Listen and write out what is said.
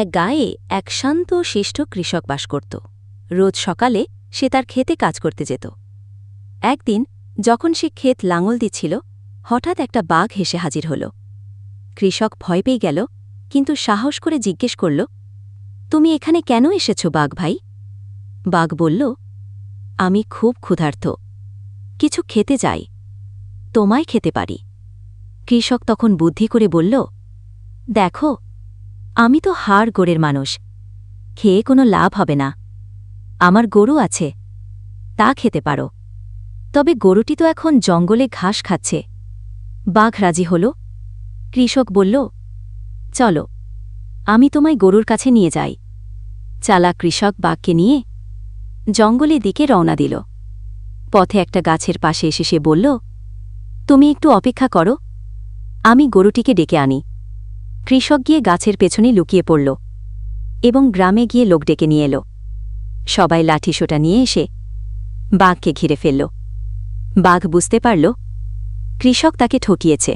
এক গায়ে এক শান্ত শিষ্ট কৃষক বাস করত। রোজ সকালে সে তার ক্ষেতে কাজ করতে যেত। একদিন যখন সে ক্ষেত লাঙল দিচ্ছিল, হঠাৎ একটা বাঘ হেসে হাজির হল। কৃষক ভয় পেয়ে গেল, কিন্তু সাহস করে জিজ্ঞেস করল, তুমি এখানে কেন এসেছ বাঘ ভাই? বাঘ বলল, আমি খুব ক্ষুধার্ত। কিছু খেতে যাই। তোমায় খেতে পারি। কৃষক তখন বুদ্ধি করে বলল, দেখো আমি তো হাড় গোড়ের মানুষ। খেয়ে কোনো লাভ হবে না। আমার গরু আছে। তা খেতে পারো। তবে গরুটি তো এখন জঙ্গলে ঘাস খাচ্ছে। বাঘ রাজি হল। কৃষক বলল, চলো, আমি তোমায় গরুর কাছে নিয়ে যাই। চালা কৃষক বাঘকে নিয়ে জঙ্গলের দিকে রওনা দিল। পথে একটা গাছের পাশে এসে সে বলল, তুমি একটু অপেক্ষা করো। আমি গরুটিকে ডেকে আনি। কৃষক গিয়ে গাছের পেছনে লুকিয়ে পড়ল এবং গ্রামে গিয়ে লোক ডেকে নিয়ে এল। সবাই লাঠিসোটা নিয়ে এসে বাঘকে ঘিরে ফেলল। বাঘ বুঝতে পারল, কৃষক তাকে ঠকিয়েছে।